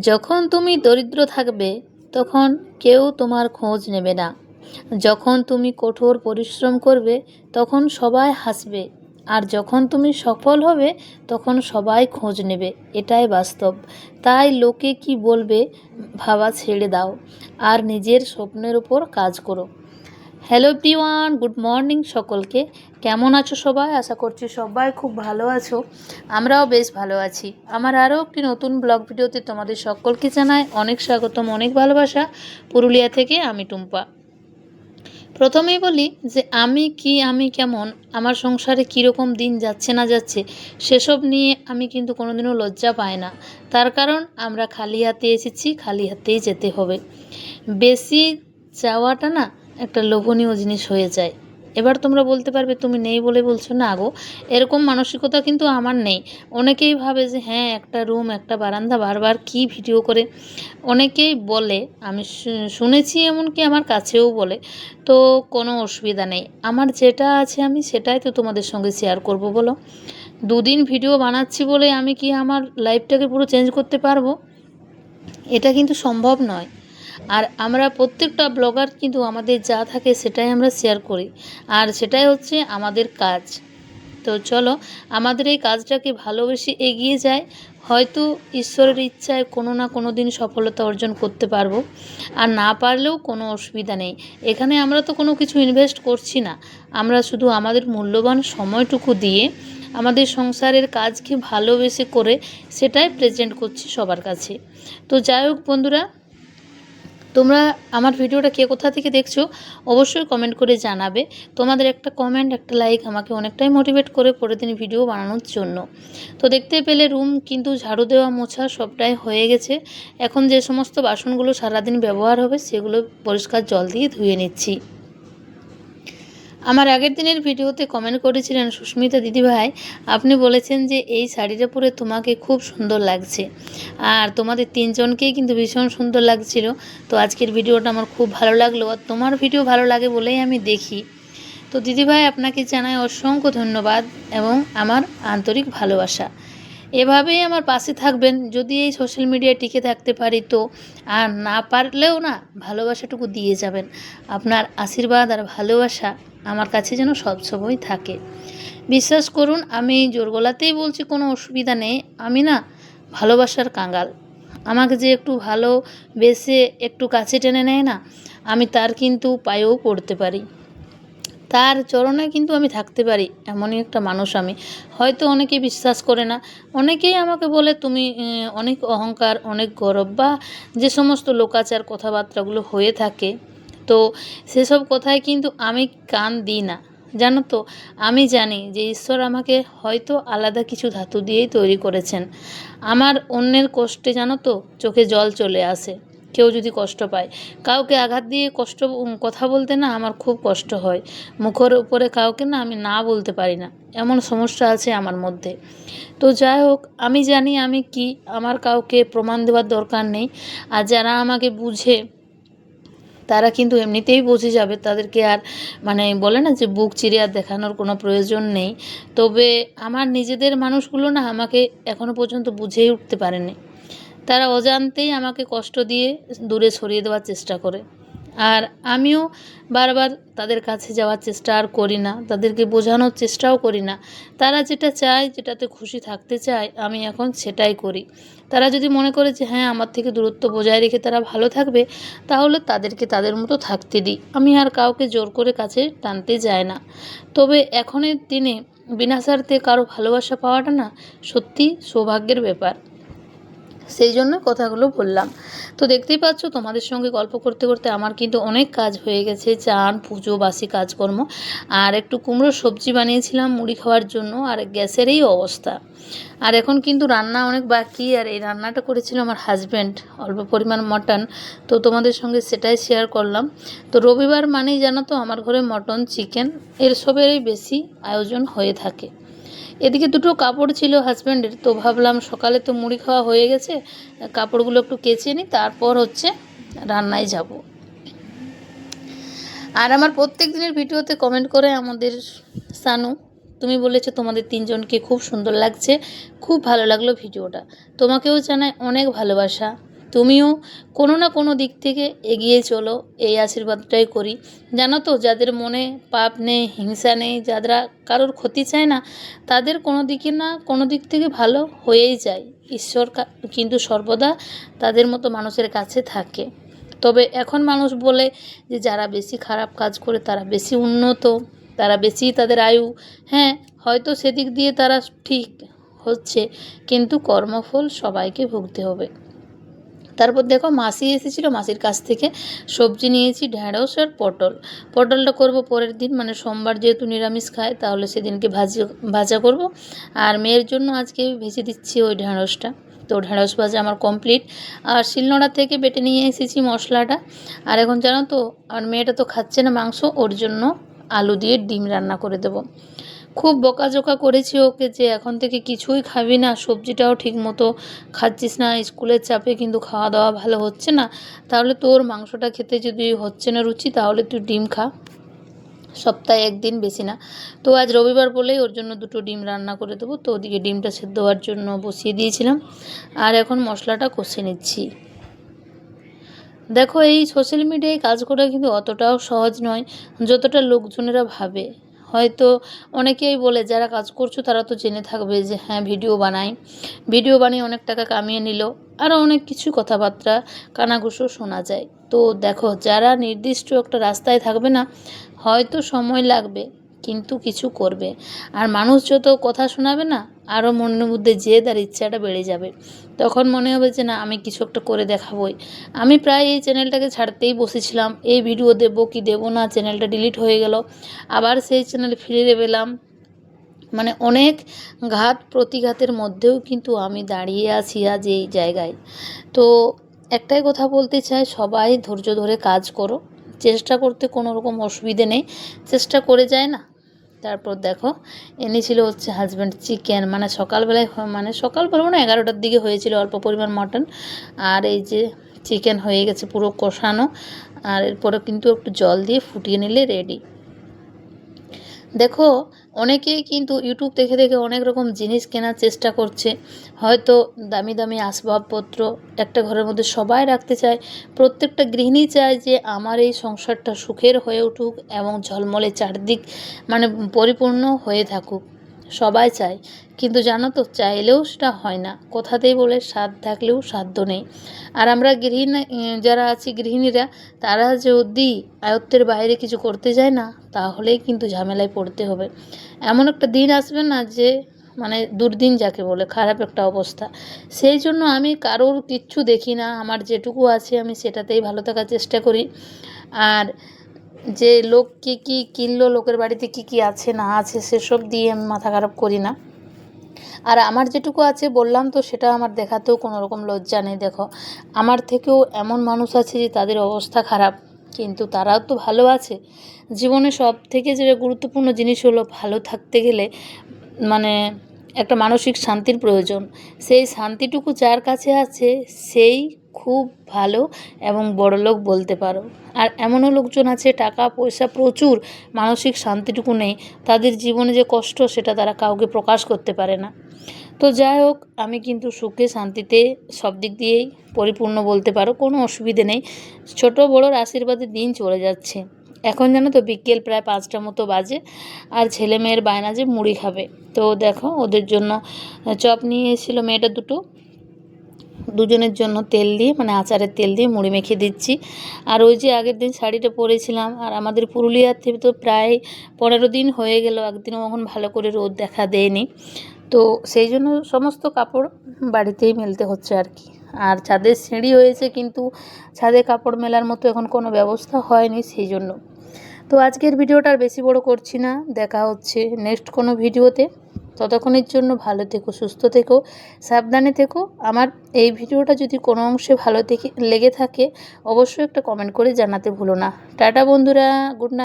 যখন তুমি দরিদ্র থাকবে, তখন কেউ তোমার খোঁজ নেবে না। যখন তুমি কঠোর পরিশ্রম করবে, তখন সবাই হাসবে। আর যখন তুমি সফল হবে, তখন সবাই খোঁজ নেবে। এটাই বাস্তব। তাই লোকে কি বলবে, ভাবা ছেড়ে দাও। আর নিজের স্বপ্নের উপর কাজ করো। হ্যালো এভরিওয়ান গুড মর্নিং সকলকে। কেমন আছো সবাই? আশা করছি সবাই খুব ভালো আছো। আমরাও বেশ ভালো আছি। আমার আরও একটি নতুন ব্লগ ভিডিওতে তোমাদের সকলকে জানাই অনেক স্বাগতম, অনেক ভালোবাসা। পুরুলিয়া থেকে আমি টুম্পা। প্রথমেই বলি যে আমি কি, আমি কেমন, আমার সংসারে কীরকম দিন যাচ্ছে না যাচ্ছে, সেসব নিয়ে আমি কিন্তু কোনোদিনও লজ্জা পাই না। তার কারণ আমরা খালি হাতে এসেছি, খালি হাতেই যেতে হবে। বেশি চাওয়াটা না একটা লোভনীয় জিনিস হয়ে যায়। এবার তোমরা বলতে পারবে, তুমি নেই বলে বলছো? না গো, এরকম মানসিকতা কিন্তু আমার নেই। অনেকেই ভাবে যে হ্যাঁ একটা রুম, একটা বারান্দা, বারবার কি ভিডিও করে? অনেকেই বলে, আমি শুনেছি এমনকি আমার কাছেও বলে, তো কোনো অসুবিধা নেই। আমার যেটা আছে আমি সেটাই তো তোমাদের সঙ্গে শেয়ার করব, বলো? দুদিন ভিডিও বানাচ্ছি বলে আমি কি আমার লাইফটাকে পুরো চেঞ্জ করতে পারব? এটা কিন্তু সম্ভব নয়। আর আমরা প্রত্যেকটা ব্লগার কিন্তু আমাদের যা থাকে সেটাই আমরা শেয়ার করি। আর সেটাই হচ্ছে আমাদের কাজ। তো চলো, আমাদের এই কাজটাকে ভালোবেসে এগিয়ে যায় হয়তো ঈশ্বরের ইচ্ছায় কোনো না কোনো দিন সফলতা অর্জন করতে পারব। আর না পারলেও কোনো অসুবিধা নেই। এখানে আমরা তো কোনো কিছু ইনভেস্ট করছি না। আমরা শুধু আমাদের মূল্যবান সময়টুকু দিয়ে আমাদের সংসারের কাজকে ভালোবেসে করে সেটাই প্রেজেন্ট করছি সবার কাছে। তো যাই হোক বন্ধুরা তোমরা আমার ভিডিওটা কে কোথা থেকে দেখছ, অবশ্যই কমেন্ট করে জানাবে। তোমাদের একটা কমেন্ট একটা লাইক আমাকে অনেকটাই মোটিভেট করে পরের দিন ভিডিও বানানোর জন্য। তো দেখতে পেলে রুম কিন্তু ঝাড়ু দেওয়া, মোছা সবটাই হয়ে গেছে। এখন যে সমস্ত বাসনগুলো সারাদিন ব্যবহার হবে, সেগুলো পরিষ্কার জল দিয়ে ধুয়ে নিচ্ছি। আমার আগের দিনের ভিডিওতে কমেন্ট করেছিলেন সুস্মিতা দিদিভাই। আপনি বলেছেন যে এই শাড়িটা পরে তোমাকে খুব সুন্দর লাগছে। আর তোমাদের তিনজনকেই কিন্তু ভীষণ সুন্দর লাগছিল। তো আজকের ভিডিওটা আমার খুব ভালো লাগল আর তোমার ভিডিও ভালো লাগে বলেই আমি দেখি। তো দিদিভাই, আপনাকে জানায় অসংখ্য ধন্যবাদ এবং আমার আন্তরিক ভালোবাসা। এভাবেই আমার পাশে থাকবেন, যদি এই সোশ্যাল মিডিয়ায় টিকে থাকতে পারি তো। আর না পারলেও না, ভালোবাসাটুকু দিয়ে যাবেন। আপনার আশীর্বাদ আর ভালোবাসা আমার কাছে যেন সবসময় থাকে। বিশ্বাস করুন, আমি জোর গলাতেই বলছি, কোনো অসুবিধা নেই। আমি না ভালোবাসার কাঙ্গাল আমাকে যে একটু ভালো বেসে একটু কাছে টেনে নেয় না, আমি তার কিন্তু পায়েও পড়তে পারি। তার চরণে কিন্তু আমি থাকতে পারি, এমনই একটা মানুষ আমি। হয়তো অনেকে বিশ্বাস করে না, অনেকেই আমাকে বলে, তুমি অনেক অহংকার, অনেক গৌরব বা যে সমস্ত লোকাচার কথাবার্তাগুলো হয়ে থাকে। তো সেসব কথায় কিন্তু আমি কান দিই না। জানো তো, আমি জানি যে ঈশ্বর আমাকে হয়তো আলাদা কিছু ধাতু দিয়েই তৈরি করেছেন। আমার অন্যের কষ্টে জানো তো, চোখে জল চলে আসে। কেউ যদি কষ্ট পায়। কাউকে আঘাত দিয়ে কষ্ট কথা বলতে না আমার খুব কষ্ট হয়। মুখের উপরে কাউকে না আমি না বলতে পারি না। এমন সমস্যা আছে আমার মধ্যে। তো যাই হোক, আমি জানি আমি কি, আমার কাউকে প্রমাণ দেওয়ার দরকার নেই। আর যারা আমাকে বুঝে, তারা কিন্তু এমনিতেই বুঝে যাবে। তাদেরকে আর মানে বলে না যে বুক চিরে আর দেখানোর কোনো প্রয়োজন নেই। তবে আমার নিজেদের মানুষগুলো না আমাকে এখনও পর্যন্ত বুঝেই উঠতে পারেনি। তারা অজান্তেই আমাকে কষ্ট দিয়ে দূরে সরিয়ে দেওয়ার চেষ্টা করে। আর আমিও বারবার তাদের কাছে যাওয়ার চেষ্টা আর করি না, তাদেরকে বোঝানোর চেষ্টাও করি না। তারা যেটা চায়, যেটাতে খুশি থাকতে চায়, আমি এখন সেটাই করি। তারা যদি মনে করে যে হ্যাঁ আমার থেকে দূরত্ব বজায় রেখে তারা ভালো থাকবে, তাহলে তাদেরকে তাদের মতো থাকতে দিই। আমি আর কাউকে জোর করে কাছে টানতে যাই না। তবে এখনের দিনে বিনা স্বার্থে কারও ভালোবাসা পাওয়াটা না সত্যি সৌভাগ্যের ব্যাপার। সেই জন্য কথাগুলো বললাম। তো দেখতেই পাচ্ছ, তোমাদের সঙ্গে গল্প করতে করতে আমার কিন্তু অনেক কাজ হয়ে গেছে, চান, পুজো, বাসি কাজকর্ম, আর একটু কুমড়ো সবজি বানিয়েছিলাম মুড়ি খাওয়ার জন্য, আর গ্যাসের এই অবস্থা। আর এখন কিন্তু রান্না অনেক বাকি, আর এই রান্নাটা করেছিল আমার হাজব্যান্ড অল্প পরিমাণ মটন তো তোমাদের সঙ্গে সেটাই শেয়ার করলাম। তো রবিবার মানেই জানো তো, আমার ঘরে মটন চিকেন এর সবেরই বেশি আয়োজন হয়ে থাকে। এদিকে দুটো কাপড় ছিল হাজব্যান্ডের তো ভাবলাম সকালে তো মুড়ি খাওয়া হয়ে গেছে, কাপড়গুলো একটু কেচে নিই, তারপর হচ্ছে রান্নায় যাব। আর আমার প্রত্যেক দিনের ভিডিওতে কমেন্ট করে আমাদের সানু, তুমি বলেছ তোমাদের তিনজনকে খুব সুন্দর লাগছে, খুব ভালো লাগল ভিডিওটা। তোমাকেও জানাই অনেক ভালোবাসা। তুমিও কোনো না কোনো দিক থেকে এগিয়ে চলো, এই আশীর্বাদটাই করি। জানো তো, যাদের মনে পাপ নেই, হিংসা নেই, যারা কারোর ক্ষতি চায় না, তাদের কোনো দিকে না কোনো দিক থেকে ভালো হয়েই যায়। ঈশ্বর কিন্তু সর্বদা তাদের মতো মানুষের কাছে থাকে। তবে এখন মানুষ বলে যে, যারা বেশি খারাপ কাজ করে, তারা বেশি উন্নত, তারা বেশি তাদের আয়ু। হ্যাঁ হয়তো সেদিক দিয়ে তারা ঠিক হচ্ছে, কিন্তু কর্মফল সবাইকে ভুগতে হবে। তারপর দেখো মাসি এসেছিল, মাসির কাছ থেকে সবজি নিয়েছি, ঢ্যাঁড়স আর পটল। পটলটা করব পরের দিন মানে সোমবার যেহেতু নিরামিষ খায়, তাহলে সেদিনকে ভাজি, ভাজা করব। আর মেয়ের জন্য আজকে ভেজে দিচ্ছি ওই ঢ্যাঁড়সটা। তো ঢ্যাঁড়স ভাজা আমার কমপ্লিট। আর শিলনোড়া থেকে বেটে নিয়ে এসেছি মশলাটা। আর এখন জানো তো, আর মেয়েটা তো খাচ্ছে না মাংস, ওর জন্য আলু দিয়ে ডিম রান্না করে দেবো। খুব বকাঝোকা করেছি ওকে যে এখন থেকে কিছুই খাবি না, সবজিটাও ঠিক মতো খাচ্ছিস না, স্কুলের চাপে কিন্তু খাওয়া দাওয়া ভালো হচ্ছে না। তাহলে তোর মাংসটা খেতে যদি হচ্ছে না রুচি, তাহলে তুই ডিম খা। সপ্তাহে একদিন বেশি না। তো আজ রবিবার বলেই ওর জন্য দুটো ডিম রান্না করে দেবো। তো ওদিকে ডিমটা সেদ্ধ হওয়ার জন্য বসিয়ে দিয়েছিলাম। আর এখন মশলাটা কষে নিচ্ছি। দেখো এই সোশ্যাল মিডিয়ায় কাজ করা কিন্তু অতটাও সহজ নয়, যতটা লোকজনেরা ভাবে। হয়তো অনেকেই বলে, যারা কাজ করছ তারা তো জেনে থাকবে যে হ্যাঁ ভিডিও বানাই। ভিডিও বানিয়ে অনেক টাকা কামিয়ে নিল। আরও অনেক কিছু কথাবার্তা, কানাঘুষো শোনা যায়। তো দেখো, যারা নির্দিষ্ট একটা রাস্তায় থাকবে না, হয়তো সময় লাগবে। কিন্তু কিছু করবে। আর মানুষ যত কথা শোনাবে না আরও মনের মধ্যে জেদ আর ইচ্ছাটা বেড়ে যাবে। তখন মনে হবে যে, না, আমি কিছু একটা করে দেখাবই। আমি প্রায় এই চ্যানেলটাকে ছাড়তেই বসেছিলাম। এই ভিডিও দেবো কি দেবো না, চ্যানেলটা ডিলিট হয়ে গেল। আবার সেই চ্যানেল ফিরে পেলাম। মানে অনেক ঘাত প্রতিঘাতের মধ্যেও কিন্তু আমি দাঁড়িয়ে আছি আজ এই জায়গায়। তো একটাই কথা বলতে চাই, সবাই ধৈর্য ধরে কাজ করো। চেষ্টা করতে কোনো রকম অসুবিধে নেই। চেষ্টা করে যায় না তারপর দেখো এনেছিল হচ্ছে হাজব্যান্ড চিকেন মানে সকালবেলায় মানে সকাল বলব না এগারোটার দিকে হয়েছিল অল্প পরিমাণ মটন আর এই যে চিকেন হয়ে গেছে পুরো কষানো। আর এরপরে কিন্তু একটু জল দিয়ে ফুটিয়ে নিলে রেডি দেখো অনেকেই কিন্তু ইউটিউব দেখে দেখে অনেক রকম জিনিস কেনার চেষ্টা করছে। হয়তো দামি দামি আসবাবপত্র একটা ঘরের মধ্যে সবাই রাখতে চায়। প্রত্যেকটা গৃহিণী চায় যে আমার এই সংসারটা সুখের হয়ে উঠুক এবং ঝলমলে চারদিক মানে পরিপূর্ণ হয়ে থাকুক। সবাই চায়। কিন্তু জানো তো, চাইলেও সেটা হয় না। কোথাতেই বলে, স্বাদ থাকলেও সাধ্য নেই। আর আমরা গৃহিণী যারা আছি গৃহিণীরা, তারা যদি আয়ত্তের বাইরে কিছু করতে যায় না, তাহলেই কিন্তু ঝামেলায় পড়তে হবে। এমন একটা দিন আসবে না যে মানে দুর্দিন যাকে বলে, খারাপ একটা অবস্থা। সেই জন্য আমি কারোর কিচ্ছু দেখি না। আমার যেটুকু আছে, আমি সেটাতেই ভালো থাকার চেষ্টা করি। আর যে লোক কী কী কিনলো, লোকের বাড়িতে কী কী আছে, না আছে, সেসব দিয়ে আমি মাথা খারাপ করি না। আর আমার যেটুকু আছে বললাম তো, সেটা আমার দেখাতেও কোনো রকম লজ্জা নেই, দেখো। আমার থেকেও এমন মানুষ আছে যে তাদের অবস্থা খারাপ, কিন্তু তারাও তো ভালো আছে। জীবনে সব থেকে যেটা গুরুত্বপূর্ণ জিনিস হলো ভালো থাকতে গেলে মানে একটা মানসিক শান্তির প্রয়োজন। সেই শান্তিটুকু যার কাছে আছে, সেই খুব ভালো এবং বড়লোক বলতে পারো। আর এমনও লোকজন আছে, টাকা, পয়সা প্রচুর, মানসিক শান্তিটুকু নেই, তাদের জীবনে যে কষ্ট সেটা তারা কাউকে প্রকাশ করতে পারে না। তো যাই হোক, আমি কিন্তু সুখে, শান্তিতে সব দিক দিয়েই পরিপূর্ণ বলতে পারো, কোনো অসুবিধে নেই। ছোট বড়োর আশীর্বাদে দিন চলে যাচ্ছে। এখন জানো তো, বিকেল প্রায় পাঁচটা মতো বাজে, আর ছেলে মেয়ের বায়না যে মুড়ি খাবে। তো দেখো, ওদের জন্য চপ নিয়ে এসেছিল মেয়েটা দুটো দুজনের জন্য তেল দিয়ে মানে আচারের তেল দিয়ে মুড়ি মেখে দিচ্ছি। আর ওই যে আগের দিন শাড়িটা পরেছিলাম, আর আমাদের পুরুলিয়ার থেকে তো প্রায় পনেরো দিন হয়ে গেল, একদিনও এখন ভালো করে রোদ দেখা দেয়নি। তো সেই জন্য সমস্ত কাপড় বাড়িতেই মেলতে হচ্ছে আর কি। আর ছাদের সিঁড়ি হয়েছে, কিন্তু ছাদে কাপড় মেলার মতো এখন কোনো ব্যবস্থা হয়নি সেই জন্য। তো আজকের ভিডিওটা আর বেশি বড় করছি না, দেখা হচ্ছে নেক্সট কোনো ভিডিওতে। ততক্ষণের জন্য ভালো থেকো, সুস্থ থেকো, সাবধানে থেকো। আমার এই ভিডিওটা যদি কোনো অংশে ভালো থেকে লেগে থাকে, অবশ্যই একটা কমেন্ট করে জানাতে ভুলো না। টাটা বন্ধুরা গুড